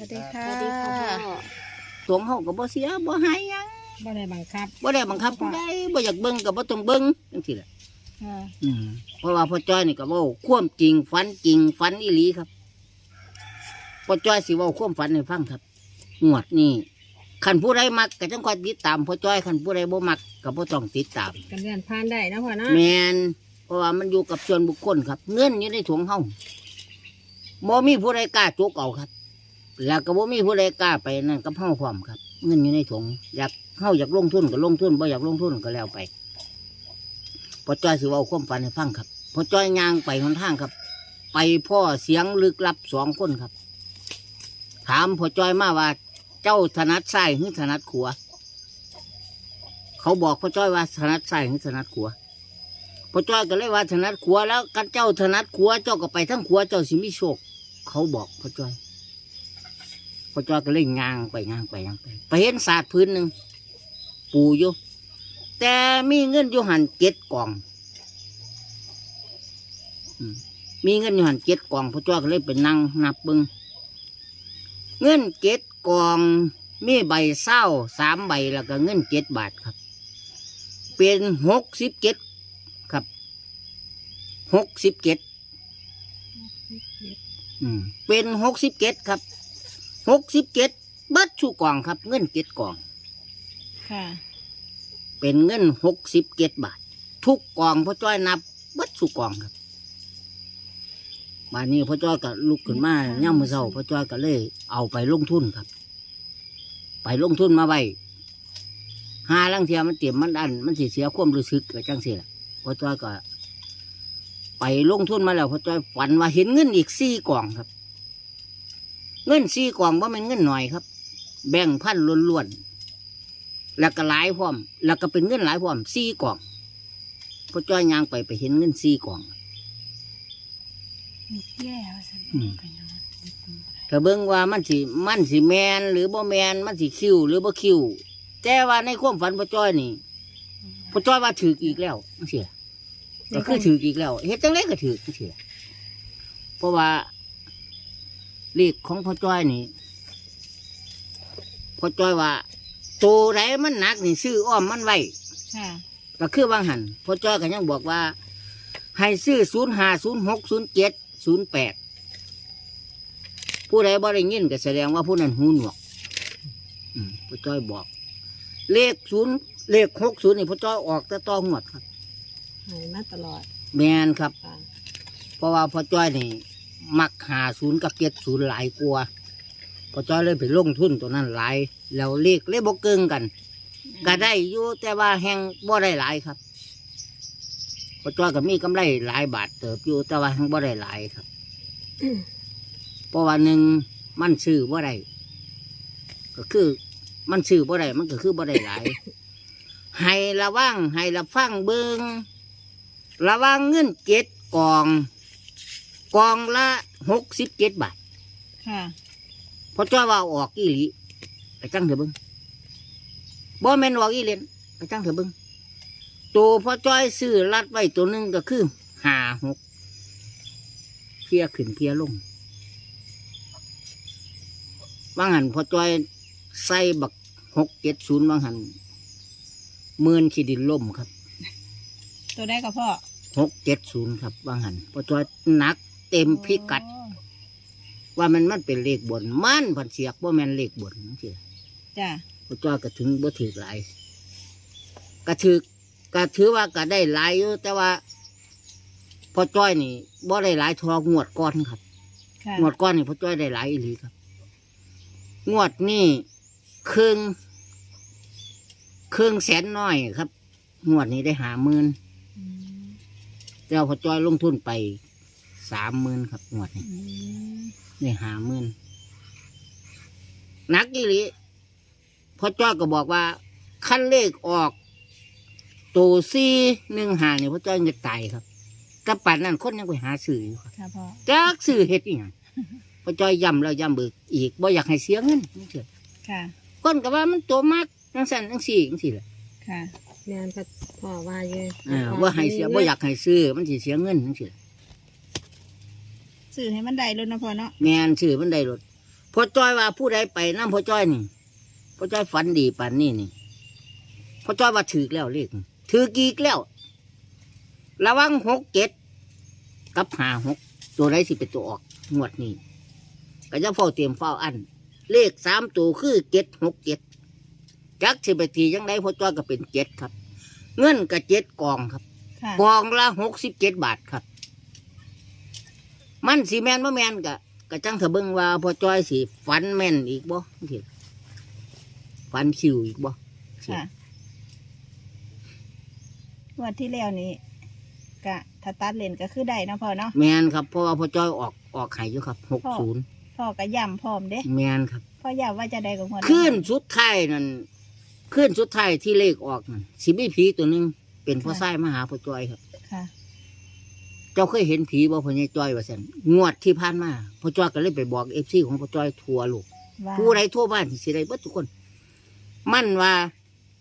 วัสดีค่ะ สวัสดีค่ะพ่อสวงเฮาก็บ่เสียบ่หายหยังบ่ได้บังคับบ่ได้บังคับผู้ใดบ่อยากเบิ่งก็บ่ต้องเบิ่งจังซี่แหละค่ะอืมเพราะว่าพ่อจ้อยนี่ก็เว้าความจริงฝันจริงฝันอีหลีครับพ่อจ้อยสิเว้าความฝันให้ฟังครับงวดนี้คันผู้ใดมักก็จังค่อยติดตามพ่อจ้อยคันผู้ใดบ่มักก็บ่ต้องติดตาม กันเลื่อนผ่านได้นะพ่อเนาะแมนเพราะว่ามันอยู่กับส่วนบุคคลครับ เงินอยู่ในถุงเฮาบ่มีผู้ใดกล้าจกเอาครับ แล้วก็บ่มีผู้ใดกล้าไปนั่นกับเฮาพร้อมครับ เงินอยู่ในถุงอยากเฮาอยากลงทุนก็ลงทุนบ่อยากลงทุนก็แล้วไปพอจ้อยสิเว้าความฝันให้ฟังครับพอจ้อยย่างไปหนทางครับ ไปพ่อเสียงลึกลับสองคนครับ ถามพอจ้อยมาว่า เจ้าถนัดซ้ายหรือถนัดขวาเขาบอกพอจ้อยว่าถนัดซ้ายหรือถนัดขวาพอจ้อยก็เลยว่าถนัดขัวแล้วกันเจ้าถนัดขัวเจ้าก็ไปทั้งขัวเจ้าสิมีโชคเขาบอกพอจ้อย พ่อจ้อยก็เลยย่างไปย่างไปย่างไปไปเห็นศาสตร์พื้นหนึ่งปูอยู่แต่มีเงินอยู่หันเจ็ดกล่องอืมมีเงินอยู่หันเจ็ดกล่องพ่อจ้อยก็เลยไปนั่งนับเบิงเงินเจ็ดกล่องมีใบเศร้าสามใบแล้วก็เงินเจ็ดบาทครับ เป็นหกสิบเจ็ดครับหกสิบเจ็ดเป็นหกสิบเจ็ดครับ หกสิบเจ็ดบัดชูกล่องครับ เงินเจ็ดกล่อง ค่ะ เป็นเงินหกสิบเจ็ดบาท ทุกกล่องพ่อจ้อยนับบัดชูกล่องครับบานนี้พ่อจ้อยก็ลุกขึ้นมาย่ำมือเช้าพ่อจ้อยก็เลย เอาไปลงทุนครับ ไปลงทุนมาไว้หาลังเทียมันเตรียมมันอัน มันสิเสียความรู้สึกกับจังสิล่ะพ่อจ้อยก็ ไปลงทุนมาแล้วพ่อจ้อยฝันว่าเห็นเงินอีกสี่กล่องครับ เงินสี่กล่องว่ามันเงินหน่อยครับ แบ่งพันล้วนๆแล้วก็หลายพร้อม แล้วก็เป็นเงินหลายพร้อมสี่กล่องพ่อจ้อยย่างไปไปเห็นเงินสี่กล่องแย่ว่าซั่นอืมถ้าเบิ่งว่ามันสิมันสิแมนหรือบ่แมนมันสิคิวหรือบ่คิวแต่ว่าในความฝันพ่อจ้อยนี่พ่อจ้อยว่าถืออีกแล้วจังซี่ล่ะก็คือถืออีกแล้วเฮ็ดจังไดก็ถือจังซี่ล่ะเพราะว่า เลขของพ่อจ้อยนี่พ่อจ้อยว่าตัวไหนมันหนักนี่ซื้ออ้อมมันไว้ค่ะก็คือวางหันพ่อจ้อยก็ยังบอกว่า ให้ซื้อศูนย์ห้าศูนย์หกศูนย์เจ็ดศูนย์แปดผู้ใดบ่ได้ยินก็แสดงว่าผู้นั้นหูหนวกอืมพ่อจ้อยบอก เลขศูนย์เลขหกศูนย์นี่พ่อจ้อยออกแต่ต้องหมดครับใหายมาตลอด แมนครับค่ะเพราะว่าพ่อจ้อยนี่ มักหาศูนย์กับเจ็ดศูนย์หลายกลัวาพอจ้อยเลยไปลงทุนตัวนั้นหลาย แล้วเลขเลยบกเกิงกัน ก็ได้อยู่แต่ว่าแห้งบ่ได้หลายครับพอจ้อยก็มีกำไรหลายบาทเติบอยู่แต่ว่าแห้งบ่ได้หลายครับเพราะว่าหนึ่งมันซื้อบ่ได้ก็คือมันซื้อบ่ได้มันก็คือบ่ได้หลาย ให้ระวังให้ระฟังเบิงระวังเงินเจ็ดกอง กองละหกสิบเจ็ดบาทค่ะ พอจ้อยว่าออกอีหลีไปจังเถอะเบิงบ่แม่นออกอีเล่นไปจังเถอะเบิงตัวพอจ้อยซื้อรัดไว้ตัวหนึ่งก็คือห้าหกเพียขึ้นเพียลงบางหันพอจ้อยใส่บักหกเจ็ดศูนย์บางหันหมื่นขีดินล่มครับ ตัวได้กับพ่อหกเจ็ดศูนย์ครับบางหันพอจ้อยหนัก เต็มพิกัดโอ้ว่ามันมันเป็นเลขบนมันผันเสียกว่าแม่นเลขบนนั่นสิจ้ะพระจ้อยก็ถึงบ่ถือหลายก็ถือก็ถือว่าก็ได้หลายอยู่แต่ว่าพ่อจ้อยนี่บ่ได้หลายทองวดก้อนครับค่ะงวดก้อนนี่พ่อจ้อยได้หลายอีหลีครับ งวดนี่ครึ่งครึ่งแสนน้อยครับ งวดนี้ได้หาหมื่นอืมแต่ว่าพ่อจ้อยลงทุนไป สามหมื่นครับงวดนี้อืมได้หาหมื่นหนักอีหลีพ่อจ้อยก็บอกว่าขั้นเลขออกตัวซี่หนึ่งหาเนี่ยพ่อจ้อยจะตายครับกระปันนั่นคนยังไปหาสื่ออยู่ครับค่ะพ่อจักสื่อเฮ็ดอีหยังพ่อจ้อยย้ำแล้วย้ำเบิกอีกบ่อยากให้เสียเงินนี่เถอะค่ะ คนก็ว่ามันตัวมากจังสันจังสี่จังสี่แหละค่ะ แม่นพ่อพ่อว่าอยู่อ่าว่าให้เสียบ่อยากให้ซื้อมันสิเสียเงินจังสี่แหละ สื่อให้มันได้เลยนะพ่อเนาะแม่นซื้อมันได้รถพอจ้อยว่าผู้ใดไปน้ำพอจ้อยนี่พอจ้อยฝันดีปานนี่นี่พอจ้อยว่าถือแล้วเลขถือกีกแล้ว ระวังหกเจ็ดกับหาหกตัวใดสิเป็นตัวออกงวดนี้ก็จะเฝ้าเตรียมเฝ้าอัน เลขสามตัวคือเจ็ดหกเจ็ดจักสิไปทียังไงพอจ้อยก็เป็นเจ็ดครับ เงินกับเจ็ดกองครับค่ะกองละหกสิบเจ็ดบาทครับ มันสีแมนบ่แมนกะกะจังเถอะเบิ่งว่าพอจ้อยสีฟันแม่นอีกบ่เห็นฟันคิวอีกบ่ค่ะงวันที่แล้วนี้กะถ้าตัดเลนก็คือได้เนาะพ่อเนาะแมนครับเพราะว่าพอจ้อยออกออกไห้อยู่ครับหกศูนย์พ่อก็ย้ำพร้อมเด้แมนครับพ่อย้ำว่าจะได้กับคนขึ้นสุดท้ายนั่นขึ้นสุดท้ายที่เลขออกนั่นสิมีผีตัวหนึงเป็นพ่อไส้มาหาพ่อจ้อยครับค่ะ เจ้าเคยเห็นผีบ่พ่อใหญ่จ้อยว่าซั่นงวดที่ผ่านมาพ่อจ้อยก็เลยไปบอกเอฟซีของพ่อจ้อยทั่วโลกว่าผู้ใดทั่วบ้านที่สิได้เบิดทุกคน มันว่า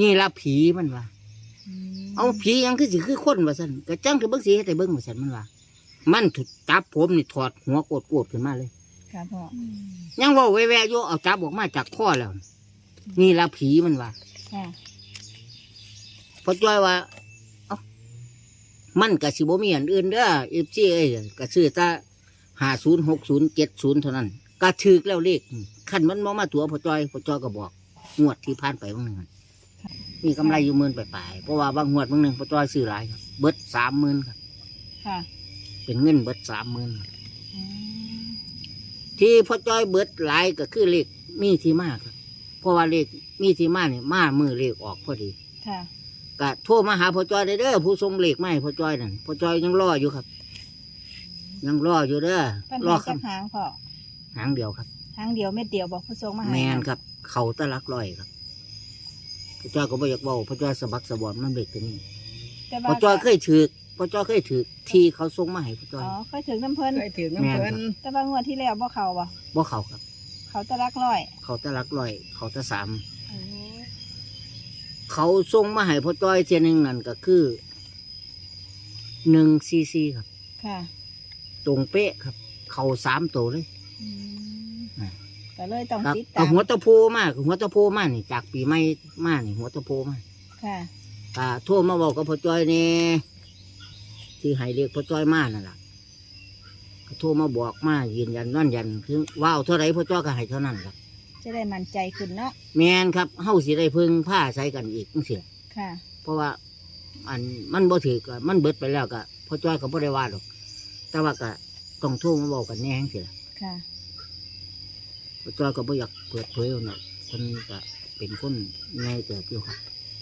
นี่ละผีมันว่าอืมเอาผีหยังคือสิคือคนว่าซั่นก็จังคือเบิ่งสิเฮ็ดให้เบิ่งว่าซั่นมันว่ามันถูกจับผมนี่ถอดหัวโกดโกดขึ้นมาเลยค่ะพ่อยังเว่าแว่ๆอยู่เอาจับออกมาจากข้อแล้ว นี่ละผีมันว่าค่ะพอจ้อยว่าเอ้า มันก็สิบ่มีอันอื่นเด้อ FC เอ้ยก็ซื้อแต่50 60 70เท่านั้นก็ถูกแล้วเลขคันมันบ่มาตัวพอจ้อยพอจ้อยก็บอกงวดที่ผ่านไปบางหนึงอะมีกำไรอยู่หมื่นปลายๆเพราะว่าบางงวดบางหนึงพอจ้อยซื้อหลายครับเบิด30,000ครับค่ะเป็นเงินเบิด30,000ครับอืมที่พอจ้อยเบิดหลายก็คือเลขมีที่มาครับเพราะว่าเลขมีที่มาเนี่ยมามือเลขออกพอดีค่ะ ก็โทรมาหาพ่อจ้อยได้เด้อผู้ทรงเลขไม่พ่อจ้อยนั่นพ่อจ้อยยังรออยู่ครับ ยังรออยู่เด้อปัญรอหาครัจับกหางพ่อหางเดียวครับ หางเดียวเม็ดเดียวบอกผู้ทรงมาให้แมนครับ เขาตะลักลอยครับพ่อจ้อยก็บ่อยากเบาพ่อจ้อยสะบักสะบอนมันเด็กตัวนี้แต่พ่อว่าจ้อยเคยถือพ่อจ้อยเคยถือที่เขาส่งมาให้พ่อจ้ออ๋ยอเคยถึงน้ำเพิ่นเคยถือน้ำแม่นเพิ่นครับแต่ว่างวดที่แล้วบ่เขาบ่บ่เขาครับ เขาตะลักร้อย เขาตะลักลอย เขาตะสามโอ้ เขาส่งมาให้พ่อจ้อยเทียหนึงนั่นก็คือหนึ่งซีซีครับ ค่ะ ตรงเป๊ะครับ เขาสามตัวเลยอืมอ่าก็เลยต้องครับติดก็ตามหัวตะโพมากหัวตะโพมากนี่จากปีใหม่มากนี่หัวตะโพมากค่ะ อ่าโทรมาบอกกับพ่อจ้อยนี่ที่ให้เรียกพ่อจ้อยมานั่นแหละก็โทรมาบอกมายืนยันนั่นยันคือว้าวเท่าไรพ่อจ้อยก็ให้เท่านั้นครับ จะได้มั่นใจขึ้นเนาะแมนครับเฮาสิได้พึ่งผ้าใช้กันอีกจังเสียค่ะเพราะว่าอันมันบ่ถือก็มันเบิดไปแล้วก็พ่อจ้อยก็บ่ได้ว่าหรอก แต่ว่าก็ต้องโทรมาบอกกันแน่จังเสียค่ะ พ่อจ้อยก็บ่อยากเปิดเผยหรอกเพิ่นก็เป็นคนง่ายเติบอยู่ครับ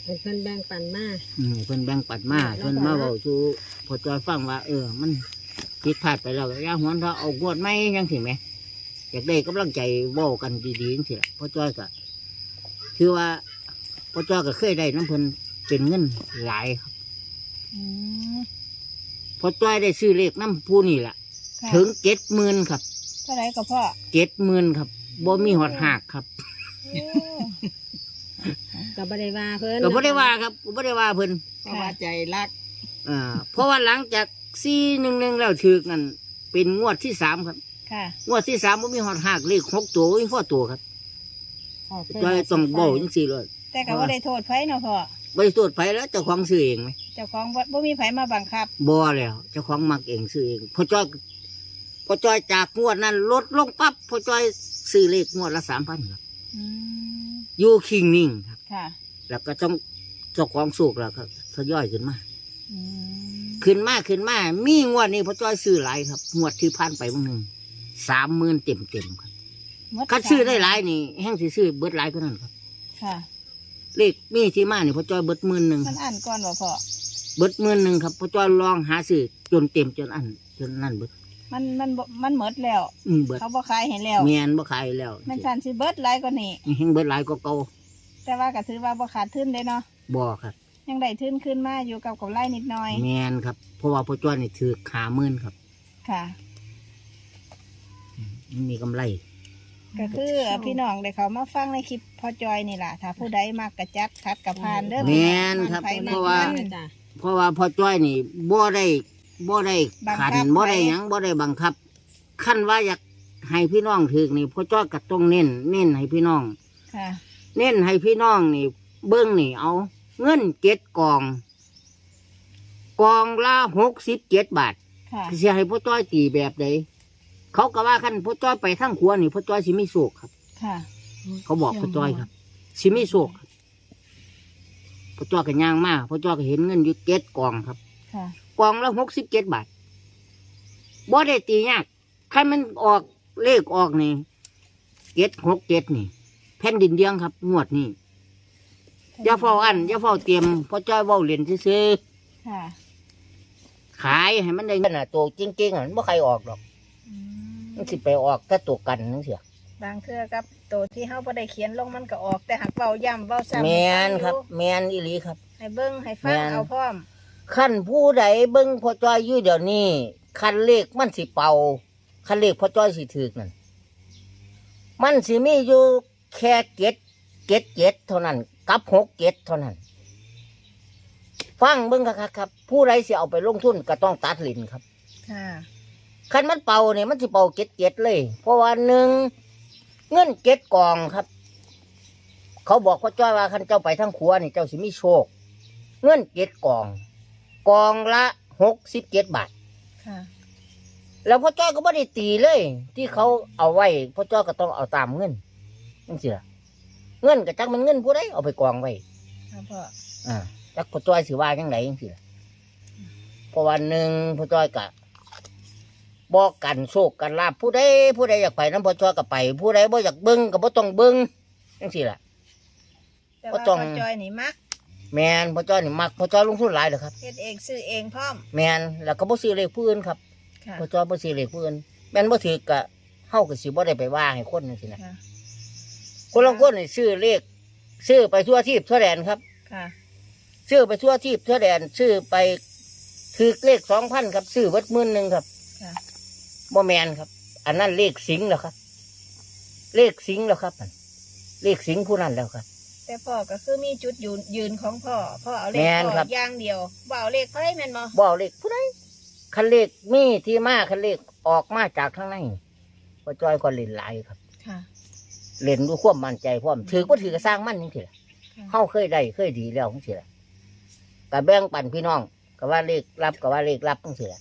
เป็นเพิ่นแบ่งปันมาอืมเพิ่นแบ่งปันมาเพิ่นมาเว้าสู่พ่อจ้อยฟังว่า เออ มันผิดพลาดไปแล้วก็อย่าหวนถ้าเอางวดใหม่จังซี่แหม อยากได้กำลังใจเว้ากันดีๆจังซี่ล่ะพ่อจ้อยก็คือว่าพ่อจ้อยก็เคยได้น้ำเพิ่นเป็นเงินหลายครับอืมพ่อจ้อยได้ซื้อเลขน้ำผู้นี่ล่ะ ค่ะถึง70,000ครับเท่าไหรก็พ่อ70,000ครับบ่มีหอดหักครับโอ้ก็บ่ได้ว่าเพิ่นก็บ่ได้ว่าครับก็บ่ได้ว่าเพิ่น เพราะว่าใจรัก อ่าเพราะว่าหลังจาก411แล้วถึกนั่นเป็นงวดที่สามครับ ค่ะงวดที่สามผมมีหอดหักเลขหกตัวมีพ่อตัวครับพ่อเคยจอยต้องเบาจังสี่เลยแต่ก็ว่าได้โทษไผเนาะพ่อไปตรวจไผแล้วเจ้าของซื้อเองไหมเจ้าของบ่บ่มีไผมาบังคับบ่แล้วเจ้าของมักเองซื้อเองพอจอยพอจอยจากงวดนั้นลดลงปั๊บพอจอยซื้อเลขงวดละสามพันครับอืมอยู่คิงนิ่งครับค่ะ แล้วก็ต้องเจ้าของสูกแล้วครับทยอยขึ้นมาอืมขึ้นมาขึ้นมามีงวดนี้พอจอยซื้อหลายครับงวดที่ผ่านไปบางหนึ่ง สามหมื่นเต็มเต็มๆครับหมคัดซื้อได้หลายนี่แห้งสิซื้อเบิดหลายก็นั่นครับค่ะ เลขมีที่มานี่พอจอยเบิดหมื่นหนึ่งมันอ่านก่อนบ่พ่อ เบิดหมื่นหนึ่งครับพอจอยลองหาซื้อจนเต็มจนอันจนนั่นเบิดมันมันบ่มันหมดแล้ว อืมเบิดเขาบ่ขายให้แล้ว เมียนบ่ขายแล้วมันชันสิเบิดหลายกว่านี้ แห้งเบิดหลายก็เก่าแต่ว่าก็ถือว่าบ่ขาดทุนเด้เนาะ บ่ครับยังได้ทุนขึ้นมาอยู่กับกับไร่นิดหน่อย เมียนครับเพราะว่าพอจอยนี่ถือขาหมื่นครับ ค่ะ มันมีกำไร ก็คือพี่น้องได้เขามาฟังในคลิปพ่อจอยนี่ล่ะถ้าผู้ใดมักกระจัดคัดกระพานเด้อแม่นครับมัไผเพมักราะว่า มัน จ้ะเพราะว่าพอจ้อยนี่บ่ได้บ่ได้บังคัขับนบ่ได้ไว้ หยังบ่ได้บังคับขั้นว่าอยากให้พี่น้องถือนี่พ่อจ้อยก็ต้องเน้นเน้นให้พี่น้อง ค่ะเน้นให้พี่น้องนี่ เบิ้งนี่เอา เงินเจ็ดกอง กองละหกสิบเจ็ดบาทค่ะ เสียให้พ่อจ้อยตีแบบใด เขาก็ว่าขั้นพ่อจ้อยไปทั้งครัวนี่พ่อจ้อยสิไม่โศกครับ ค่ะ เขาบอกพ่อจ้อยครับสิไม่โศกครับพ่อจ้อยก็ย่างมากพ่อจ้อยก็เห็นเงินอยู่เจ็ดกองครับค่ะ กองละหกสิบเจ็ดบาทบ่ได้ตียากใครมันออกเลขออกนี่เจ็ดหกเจ็ดนี่ แผ่นดินเดียงครับงวดนี่อย่าเฝ้าอันอย่าเฝ้าเตรียมพ่อจ้อยเว้าเรียนซื้อค่ะๆขายให้มันได้เงินน่ะตัวจริงๆอะมันบ่ใครออกหรอกอื มมันสิไปออกแต่ตัวกันนั่นเสียบางเทื่อกับตัวที่เฮาบ่ได้เขียนลงมันก็ออก แต่หักเว้าย่ำเว้าซ้ำแมให้นฟังครับอยู่แมนอีหลีครับ ให้เบิ่งให้ฟังแม่น เอาพร้อมขั้นผู้ใดเบิ้งพ่อจ้อยอยู่เดี๋ยวนี้คันเลขมันสิเป่าคันเลขพ่อจ้อยสิถือนั่นมันสิมีอยู่แค่เจ็ดเจ็ดเจ็ดเท่านั้นกับหกเจ็ดเท่านั้น ฟังเบิ้งครับครับ ผู้ใดสิเอาไปลงทุนก็ต้องตัดลินครับ ค่ะ คันมันเป่าเนี่ยมันสิเป่าเจ็ดเจ็ดเลย เพราะว่าหนึ่งเงินเจ็ดกองครับ เขาบอกพ่อจ้อยว่าคันเจ้าไปทั้งครัวนี่เจ้าสิมีโชค เงินเจ็ดกอง กองละหกสิบเจ็ดบาทค่ะแล้วพ่อจ้อยก็ไม่ได้ตีเลย ที่เขาเอาไว้พ่อจ้อยก็ต้องเอาตามเงินนั่นสิล่ะเงินกับจักมันเงินผู้ใดเอาไปกองไว้ค่ะพ่ออ่าจักพ่อจ้อยสิว่าจังไงจังสิล่ะเพราะวันหนึ่งพ่อจ้อยกะ บอกกันโชคกันลาบผู้ใดผู้ใดอยากไปน้ำพ่อจ้อยก็ไป ผู้ใดบ่อยากเบิ้งก็บ่ต้องเบิ้งจังสิล่ะ แต่ก็ว่าต้อง พ่อจอยนี่มักแมนพ่อจ้อยนี่มักพ่อจ้อยลงทุนหลายเลยครับ เฮ็ดเองซื้อเองพร้อมแมนแล้วก็บ่ซื้อเลขผู้อื่นครับค่ะพ่อจ้อยบ่ซื้อเลขผู้อื่นแม่นบ่ถือกะเฮาก็สิบ่ได้ไปว่าให้คนจังซี่นะค่ะคนลางคนนี่ซื้อเลขซื้อไปทั่วทีบทั่วแดนครับ ค่ะซื้อไปทั่วทีบทั่วแดนซื้อไปคือเลขสองพันครับซื้อวัดหมื่นหนึ่งครับค่ะ บ่แมนครับ อันนั้นเลขสิงห์แล้วครับ เลขสิงห์แล้วครับอันเลขสิงห์ผู้นั้นแล้วครับ แต่พ่อก็คือมีจุดยืนยืนของพ่อ พ่อเอาเลขแม่นพ่ครัอบอย่างเดียวบ่เอาเลขไผแม่นบ่บ่เอาเลขผู้ใดคันเลขมีที่มาคันเลขออกมาจากข้างในพอจอยก็เล่นหลายครับ ค่ะ เล่นด้วยความมั่นใจพร้อมถือก็ถือก็สร้างมั่นจังซี่ล่ะค่ะ เฮาเคยได้เคยดีแล้วจังซี่ล่ะก็แบ่งปันพี่น้องก็ว่าเลขรับก็ว่าเลขรับจังซี่ล่ะ